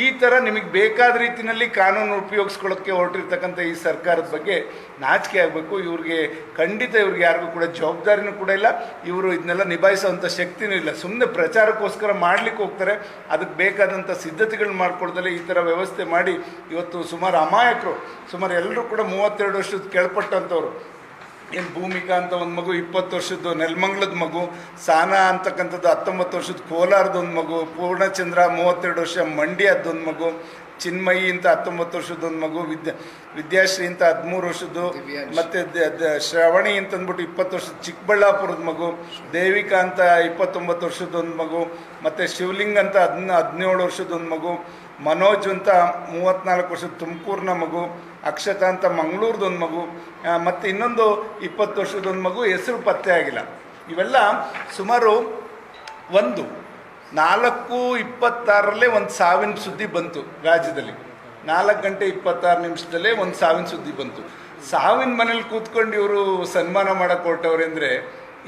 ಈ ಥರ ನಿಮಗೆ ಬೇಕಾದ ರೀತಿಯಲ್ಲಿ ಕಾನೂನು ಉಪಯೋಗಿಸ್ಕೊಳ್ಳೋಕ್ಕೆ ಹೊರಟಿರ್ತಕ್ಕಂಥ ಈ ಸರ್ಕಾರದ ಬಗ್ಗೆ ನಾಚಿಕೆ ಆಗಬೇಕು. ಇವ್ರಿಗೆ ಖಂಡಿತ ಇವ್ರಿಗೆ ಯಾರಿಗೂ ಕೂಡ ಜವಾಬ್ದಾರಿನೂ ಕೂಡ ಇಲ್ಲ. ಇವರು ಇದನ್ನೆಲ್ಲ ನಿಭಾಯಿಸುವಂಥ ಶಕ್ತಿನೂ ಇಲ್ಲ. ಸುಮ್ಮನೆ ಪ್ರಚಾರಕ್ಕೋಸ್ಕರ ಮಾಡ್ಲಿಕ್ಕೆ ಹೋಗ್ತಾರೆ. ಅದಕ್ಕೆ ಬೇಕಾದಂಥ ಸಿದ್ಧತೆಗಳನ್ನ ಮಾಡ್ಕೊಳ್ದಲ್ಲೇ ಈ ಥರ ವ್ಯವಸ್ಥೆ ಮಾಡಿ ಇವತ್ತು ಸುಮಾರು ಅಮಾಯಕರು, ಸುಮಾರು ಎಲ್ಲರೂ ಕೂಡ ಮೂವತ್ತೆರಡು ವರ್ಷದ ಕೆಳಪಟ್ಟಂಥವ್ರು ಏನು ಭೂಮಿಕಾ ಅಂತ ಒಂದು ಮಗು ಇಪ್ಪತ್ತು ವರ್ಷದ್ದು ನೆಲಮಂಗ್ಲದ ಮಗು ಸಾನಾ ಅಂತಕ್ಕಂಥದ್ದು ಹತ್ತೊಂಬತ್ತು ವರ್ಷದ ಕೋಲಾರದ ಒಂದು ಮಗು ಪೂರ್ಣಚಂದ್ರ ಮೂವತ್ತೆರಡು ವರ್ಷ ಮಂಡ್ಯದೊಂದು ಮಗು ಚಿನ್ಮಯಿ ಅಂತ ಹತ್ತೊಂಬತ್ತು ವರ್ಷದ ಒಂದು ಮಗು ವಿದ್ಯಾ ವಿದ್ಯಾಶ್ರೀ ಅಂತ ಹದಿಮೂರು ವರ್ಷದ್ದು ಮತ್ತು ಶ್ರವಣಿ ಅಂತ ಅಂದ್ಬಿಟ್ಟು ಇಪ್ಪತ್ತು ವರ್ಷದ ಚಿಕ್ಕಬಳ್ಳಾಪುರದ ಮಗು ದೇವಿಕಾ ಅಂತ ಇಪ್ಪತ್ತೊಂಬತ್ತು ವರ್ಷದ ಒಂದು ಮಗು ಮತ್ತು ಶಿವಲಿಂಗ್ ಅಂತ ಹದಿನ ಹದಿನೇಳು ವರ್ಷದ ಒಂದು ಮಗು ಮನೋಜ್ ಅಂತ ಮೂವತ್ತ್ನಾಲ್ಕು ವರ್ಷದ ತುಮಕೂರಿನ ಮಗು ಅಕ್ಷತಾ ಅಂತ ಮಂಗಳೂರದೊಂದು ಮಗು ಮತ್ತು ಇನ್ನೊಂದು ಇಪ್ಪತ್ತು ವರ್ಷದೊಂದು ಮಗು ಹೆಸರು ಪತ್ತೆ ಆಗಿಲ್ಲ. ಇವೆಲ್ಲ ಸುಮಾರು ಒಂದು, ನಾಲ್ಕು ಇಪ್ಪತ್ತಾರರಲ್ಲೇ ಒಂದು ಸಾವಿನ ಸುದ್ದಿ ಬಂತು ರಾಜ್ಯದಲ್ಲಿ. ನಾಲ್ಕು ಗಂಟೆ ಇಪ್ಪತ್ತಾರು ನಿಮಿಷದಲ್ಲೇ ಒಂದು ಸಾವಿನ ಸುದ್ದಿ ಬಂತು. ಸಾವಿನ ಮನೇಲಿ ಕೂತ್ಕೊಂಡು ಇವರು ಸನ್ಮಾನ ಮಾಡಕ್ಕೆ ಹೊರಟವ್ರೆ ಅಂದರೆ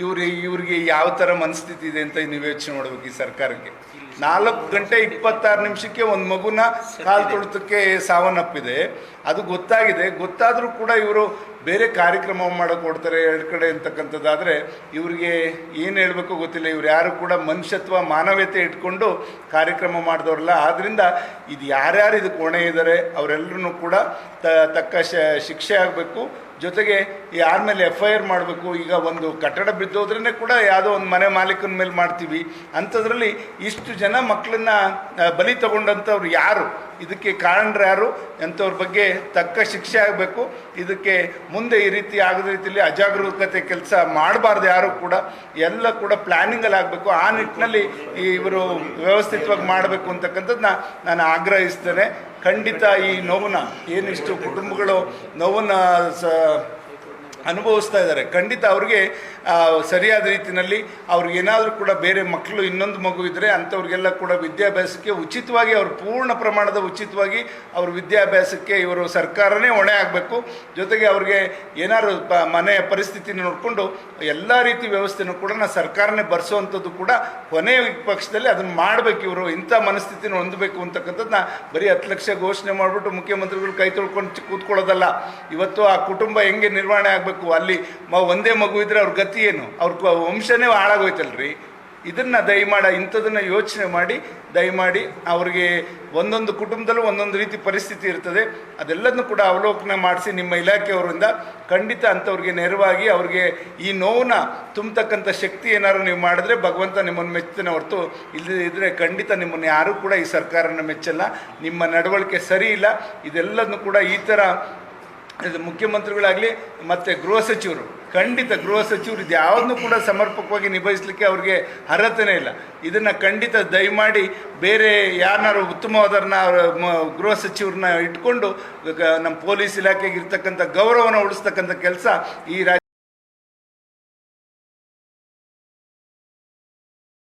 ಇವ್ರಿಗೆ ಇವ್ರಿಗೆ ಯಾವ ಥರ ಮನಸ್ಥಿತಿ ಇದೆ ಅಂತ ನೀವು ಯೋಚನೆ ಮಾಡ್ಬೇಕು ಈ ಸರ್ಕಾರಕ್ಕೆ. ನಾಲ್ಕು ಗಂಟೆ ಇಪ್ಪತ್ತಾರು ನಿಮಿಷಕ್ಕೆ ಒಂದು ಮಗುನ ಕಾಲು ತೊಳೆತಕ್ಕೆ ಸಾವನ್ನಪ್ಪಿದೆ. ಅದು ಗೊತ್ತಾಗಿದೆ. ಗೊತ್ತಾದರೂ ಕೂಡ ಇವರು ಬೇರೆ ಕಾರ್ಯಕ್ರಮ ಮಾಡೋಕೆ ಕೊಡ್ತಾರೆ ಎರಡು ಕಡೆ ಅಂತಕ್ಕಂಥದ್ದಾದರೆ ಇವರಿಗೆ ಏನು ಹೇಳಬೇಕು ಗೊತ್ತಿಲ್ಲ. ಇವ್ರು ಯಾರು ಕೂಡ ಮನುಷ್ಯತ್ವ, ಮಾನವೀಯತೆ ಇಟ್ಕೊಂಡು ಕಾರ್ಯಕ್ರಮ ಮಾಡಿದವ್ರಲ್ಲ. ಆದ್ದರಿಂದ ಇದು ಯಾರ್ಯಾರು ಇದಕ್ಕೆ ಕೋಣೆ ಇದ್ದಾರೆ ಅವರೆಲ್ಲರೂ ಕೂಡ ತಕ್ಕ ಶಿಕ್ಷೆ ಆಗಬೇಕು. ಜೊತೆಗೆ ಯಾರ ಮೇಲೆ ಎಫ್ ಐ ಆರ್ ಮಾಡಬೇಕು. ಈಗ ಒಂದು ಕಟ್ಟಡ ಬಿದ್ದೋದ್ರೇ ಕೂಡ ಯಾವುದೋ ಒಂದು ಮನೆ ಮಾಲೀಕನ ಮೇಲೆ ಮಾಡ್ತೀವಿ. ಅಂಥದ್ರಲ್ಲಿ ಇಷ್ಟು ಜನ ಮಕ್ಕಳನ್ನ ಬಲಿ ತಗೊಂಡಂಥವ್ರು ಯಾರು? ಇದಕ್ಕೆ ಕಾರಣರು ಯಾರು? ಎಂಥವ್ರ ಬಗ್ಗೆ ತಕ್ಕ ಶಿಕ್ಷೆ ಆಗಬೇಕು. ಇದಕ್ಕೆ ಮುಂದೆ ಈ ರೀತಿ ಆಗದ ರೀತಿಯಲ್ಲಿ ಅಜಾಗರೂಕತೆ ಕೆಲಸ ಮಾಡಬಾರ್ದು ಯಾರು ಕೂಡ. ಎಲ್ಲ ಕೂಡ ಪ್ಲ್ಯಾನಿಂಗಲ್ಲಿ ಆಗಬೇಕು. ಆ ನಿಟ್ಟಿನಲ್ಲಿ ಇವರು ವ್ಯವಸ್ಥಿತವಾಗಿ ಮಾಡಬೇಕು ಅಂತಕ್ಕಂಥದ್ದನ್ನ ನಾನು ಆಗ್ರಹಿಸ್ತೇನೆ. ಖಂಡಿತ ಈ ನೋವನ್ನ ಏನಿಷ್ಟು ಕುಟುಂಬಗಳು ನೋವನ್ನು ಸ ಅನುಭವಿಸ್ತಾ ಇದ್ದಾರೆ. ಖಂಡಿತ ಅವ್ರಿಗೆ ಸರಿಯಾದ ರೀತಿಯಲ್ಲಿ ಅವ್ರಿಗೆ ಏನಾದರೂ ಕೂಡ ಬೇರೆ ಮಕ್ಕಳು ಇನ್ನೊಂದು ಮಗು ಇದ್ದರೆ ಅಂಥವ್ರಿಗೆಲ್ಲ ಕೂಡ ವಿದ್ಯಾಭ್ಯಾಸಕ್ಕೆ ಉಚಿತವಾಗಿ ಅವರು ಪೂರ್ಣ ಪ್ರಮಾಣದ ಉಚಿತವಾಗಿ ಅವ್ರ ವಿದ್ಯಾಭ್ಯಾಸಕ್ಕೆ ಇವರು ಸರ್ಕಾರನೇ ಹೊಣೆ ಆಗಬೇಕು. ಜೊತೆಗೆ ಅವ್ರಿಗೆ ಏನಾದ್ರು ಪ ಮನೆಯ ಪರಿಸ್ಥಿತಿನ ನೋಡಿಕೊಂಡು ಎಲ್ಲ ರೀತಿ ವ್ಯವಸ್ಥೆನೂ ಕೂಡ ನಾ ಸರ್ಕಾರನೇ ಬರೆಸೋವಂಥದ್ದು ಕೂಡ ಕೊನೆಯ ಪಕ್ಷದಲ್ಲಿ ಅದನ್ನು ಮಾಡಬೇಕು ಇವರು, ಇಂಥ ಮನಸ್ಥಿತಿನ ಹೊಂದಬೇಕು ಅಂತಕ್ಕಂಥದ್ದನ್ನ ಬರೀ ಹತ್ತು ಲಕ್ಷ ಘೋಷಣೆ ಮಾಡಿಬಿಟ್ಟು ಮುಖ್ಯಮಂತ್ರಿಗಳು ಕೈ ತೊಳ್ಕೊಂಡು ಕೂತ್ಕೊಳ್ಳೋದಲ್ಲ. ಇವತ್ತು ಆ ಕುಟುಂಬ ಹೆಂಗೆ ನಿರ್ವಹಣೆ ಆಗಬೇಕು? ಅಲ್ಲಿ ಒಂದೇ ಮಗು ಇದ್ದರೆ ಅವ್ರ ಗತಿ ಏನು ಅವ್ರ ವಂಶನೇ ಹಾಳಾಗೋಯ್ತಲ್ರಿ? ಇದನ್ನು ದಯಮಾಡ, ಇಂಥದನ್ನು ಯೋಚನೆ ಮಾಡಿ, ದಯಮಾಡಿ ಅವ್ರಿಗೆ ಒಂದೊಂದು ಕುಟುಂಬದಲ್ಲೂ ಒಂದೊಂದು ರೀತಿ ಪರಿಸ್ಥಿತಿ ಇರ್ತದೆ. ಅದೆಲ್ಲದನ್ನು ಕೂಡ ಅವಲೋಕನ ಮಾಡಿಸಿ ನಿಮ್ಮ ಇಲಾಖೆಯವರಿಂದ ಖಂಡಿತ ಅಂಥವ್ರಿಗೆ ನೆರವಾಗಿ ಅವ್ರಿಗೆ ಈ ನೋವನ್ನ ತುಂಬತಕ್ಕಂಥ ಶಕ್ತಿ ಏನಾದ್ರು ನೀವು ಮಾಡಿದ್ರೆ ಭಗವಂತ ನಿಮ್ಮನ್ನು ಮೆಚ್ಚುತ್ತಾನೆ ಹೊರತು ಇಲ್ಲದೇ ಇದ್ದರೆ ಖಂಡಿತ ನಿಮ್ಮನ್ನು ಯಾರೂ ಕೂಡ ಈ ಸರ್ಕಾರನ ಮೆಚ್ಚಲ್ಲ. ನಿಮ್ಮ ನಡವಳಿಕೆ ಸರಿ ಇಲ್ಲ. ಇದೆಲ್ಲದನ್ನು ಕೂಡ ಈ ಥರ ಇದು ಮುಖ್ಯಮಂತ್ರಿಗಳಾಗಲಿ ಮತ್ತು ಗೃಹ ಸಚಿವರು, ಖಂಡಿತ ಗೃಹ ಸಚಿವರು ಇದು ಯಾವುದನ್ನು ಕೂಡ ಸಮರ್ಪಕವಾಗಿ ನಿಭಾಯಿಸಲಿಕ್ಕೆ ಅವ್ರಿಗೆ ಅರ್ಹತೆನೇ ಇಲ್ಲ. ಇದನ್ನು ಖಂಡಿತ ದಯಮಾಡಿ ಬೇರೆ ಯಾರನ್ನಾರು ಉತ್ತಮವಾದರನ್ನ ಅವ್ರ ಗೃಹ ಸಚಿವರನ್ನ ಇಟ್ಕೊಂಡು ನಮ್ಮ ಪೊಲೀಸ್ ಇಲಾಖೆಗೆ ಇರ್ತಕ್ಕಂಥ ಗೌರವನ ಉಳಿಸ್ತಕ್ಕಂಥ ಕೆಲಸ ಈ ರಾಜ್ಯ